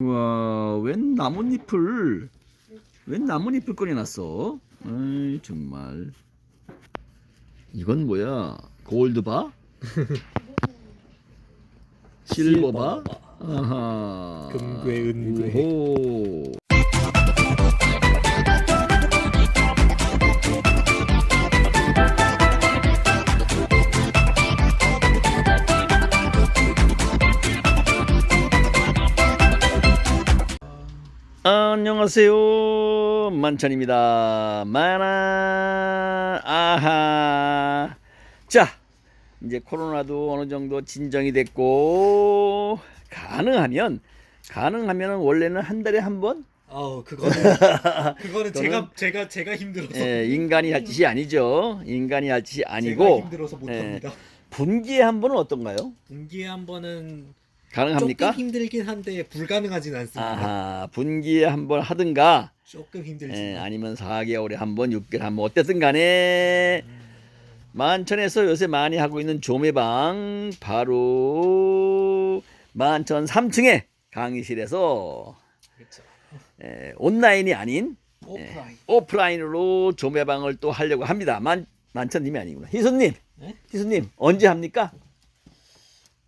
우와, 웬 나뭇잎을 웬 나뭇잎을 꺼내놨어? 아이 정말. 이건 뭐야? 골드바? 실버바? 아하. 금괴, 은괴. 오 안녕하세요. 만찬입니다. 만화 아하. 자 이제 코로나도 어느 정도 진정이 됐고 가능하면 가능하면 원래는 한 달에 한 번? 아우 그거는 그거는 제가 제가 제가 힘들어서. 예, 인간이 할 짓이 아니죠. 인간이 할 짓이 제가 아니고. 힘들어서 예, 못합니다. 분기에 한 번은 어떤가요? 분기에 한 번은 가능합니까 조금 힘들긴 한데 불가능하진 않습니다. 아하 분기에 한 번 하든가 조금 힘들지. 예, 아니면 4개월에 한 번, 6개월에 한 번 어쨌든 간에 만천에서 요새 많이 하고 있는 조매방 바로 만천 3층에 강의실에서 그렇죠. 예, 온라인이 아닌 오프라인. 오프라인으로 조매방을 또 하려고 합니다. 만 만천님이 아니구나. 희수님, 네? 희수님 언제 합니까?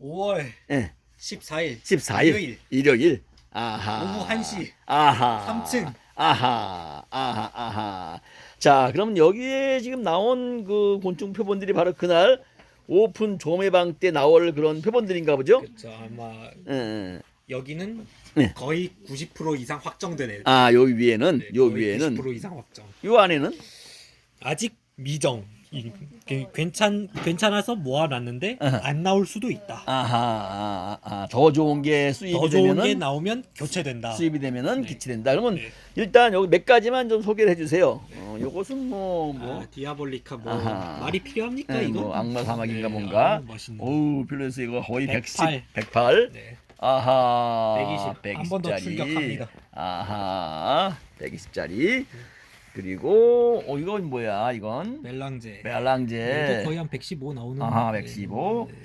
5월 예, 14일 14일 일요일. 일요일. 아하. 오후 1시. 아하. 3층. 아하. 아하. 아하. 자, 그럼 여기에 지금 나온 그 곤충 표본들이 바로 그날 오픈 조매방 때 나올 그런 표본들인가 보죠? 그렇죠. 아마 예, 예. 여기는 네. 거의 90% 이상 확정되네요. 아, 요 위에는 네, 요 거의 위에는 90% 이상 확정. 요 안에는 아직 미정. 이- 그- 괜찮 괜찮아서 모아놨는데 안 나올 수도 있다. 아하. 아, 아, 더 좋은 게 수입이 더 좋은 되면은 게 나오면 교체된다. 수입이 되면은 네. 기치된다. 그러면 네. 일단 여기 몇 가지만 좀 소개를 해주세요. 어, 요것은 뭐 뭐. 아, 디아볼리카 뭐 아하. 말이 필요합니까 네, 이거? 뭐 악마 사막인가 네, 뭔가. 아우. 어우 별로였어 이거 거의 110, 108. 108. 네. 아하. 120. 한번더 출격합니다. 아하. 120짜리. 그리고 어 이건 뭐야 이건? 멜랑제. 멜랑제. 거의 한 115 나오는. 아하 네. 115. 네.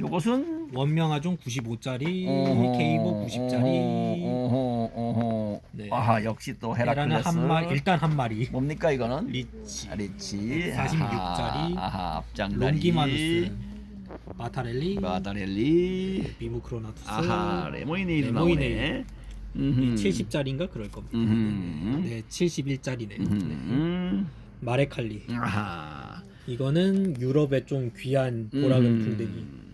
요것은 원명아종 95짜리, 어허, 케이보 90짜리. 어허, 어허. 네. 아하 역시 또 헤라클레스. 한 마리, 일단 한 마리. 뭡니까 이거는? 리치, 아, 리치 46 아하, 짜리. 아하 앞장다리 롱기마누스, 마타렐리, 마다렐리 비무크로나투스, 아하 레모이네이도 레모이네이드. 나오네 70짜리인가 그럴 겁니다. 음흠. 네, 71짜리네요. 음. 마레칼리. 아하 이거는 유럽의 좀 귀한 보라금 풍뎅이. 음.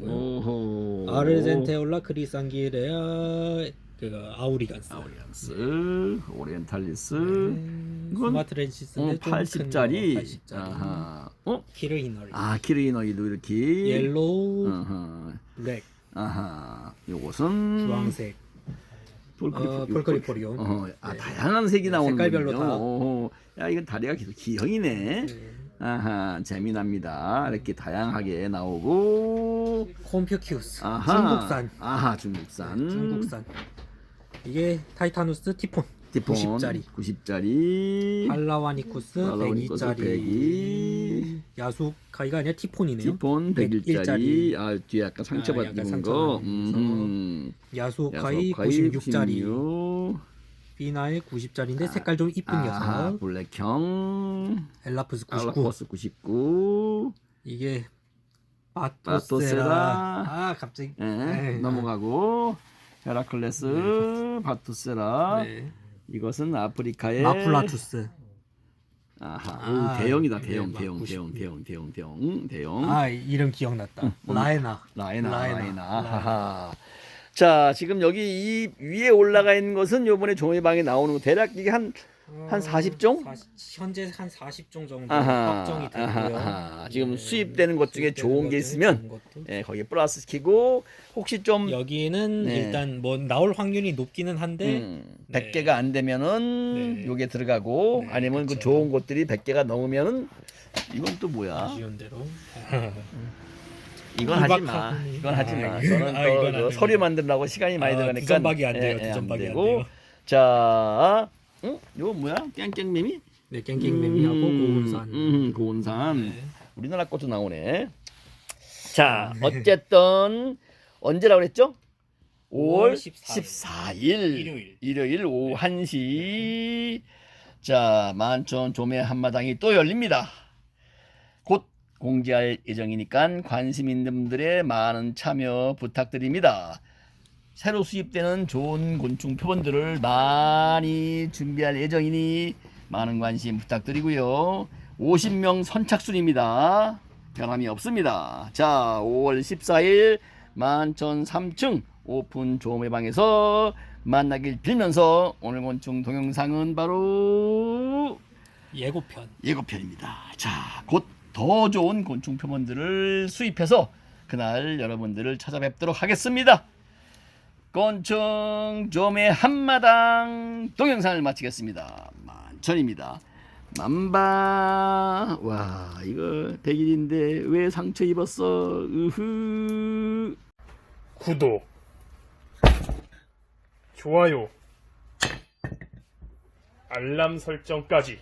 오호 아르젠테올라 크리상기레아 그 아우리간스. 아우리안스 오리엔탈리스 네, 이건 스마트렌시스인데 어, 좀 80짜리 80짜리. 아하 어? 키르히너리. 아 키르이너이도 이렇게 옐로우, 아하 블랙, 아하 요것은 주황색, 어, 폴크리포리온. 어, 아 네. 다양한 색이 네, 나오는 색깔별로. 다. 오, 야 이건 다리가 계속 기형이네. 네. 아하 재미납니다. 이렇게 다양하게 나오고. 콤퓨큐스. 아하 중국산. 아하 중국산. 네, 중국산. 이게 타이타누스 티폰. 티폰 90짜리. 90짜리. 팔라와니쿠스 팔라와니쿠스 100짜리. 100이. 야수카이가 아니라 티폰이네요. 티폰 101짜리. 101짜리. 아 뒤에 약간 상처 아, 받은 거. 상처 음. 야수카이 야소카이 96짜리. 96. 비나의 90짜리인데 색깔 좀 이쁜 아하 녀석. 블랙형. 엘라프스 99. 알라코스 99. 이게 바토세라. 바토세라. 아 갑자기. 예, 네. 넘어가고 헤라클레스, 바투세라. 네. 이것은 아프리카의 마플라투스. 아하, 아, 오, 대형이다. 네, 대형, 막 대형, 90. 대형, 대형, 대형, 대형, 대형. 아 이름 기억났다. 라에나. 라이나, 라이나. 라이나. 하하. 자, 지금 여기 이 위에 올라가 있는 것은 요번에 종이방에 나오는 거 대략 이게 한 한 40종? 40 현재 한 40종 정도 아하, 확정이 되고요. 아하, 아하. 지금 네. 수입되는 것 중에 수입되는 좋은 것 게 중에 있으면 좋은. 예, 거기에 플러스 시키고 혹시 좀 여기는 네. 일단 뭐 나올 확률이 높기는 한데 음, 네. 100개가 안 되면은 네. 요게 들어가고 네, 아니면 그 그쵸. 좋은 것들이 100개가 넘으면은 이건 또 뭐야? 아쉬운 대로 이건 하지 마. 구박하고. 이건 하지 마. 아, 저는 아, 또 이건 안 그. 서류 만들라고 시간이 많이 아, 들어가니까 두점박이 안 돼요, 예, 예, 두점박이 안. 돼요. 자, 응? 이거 뭐야? 깽깽매미? 네 깽깽매미하고 고운산 음, 고운산. 네. 우리나라 것도 나오네. 자, 어쨌든 언제라고 그랬죠? 5월 14일. 14일 일요일. 일요일 오후 1시 자 만천 조매 한마당이 또 열립니다. 곧 공지할 예정이니까 관심 있는 분들의 많은 참여 부탁드립니다. 새로 수입되는 좋은 곤충 표본들을 많이 준비할 예정이니 많은 관심 부탁드리고요. 50명 선착순입니다. 변함이 없습니다. 자, 5월 14일 만천 3층 오픈 조매방에서 만나길 빌면서 오늘 곤충 동영상은 바로 예고편. 예고편입니다. 자, 곧 더 좋은 곤충 표본들을 수입해서 그날 여러분들을 찾아뵙도록 하겠습니다. 곤충 좀의 한마당 동영상을 마치겠습니다. 만천입니다. 만바. 와 이거 100일인데 왜 상처 입었어? 으흐. 구독, 좋아요, 알람 설정까지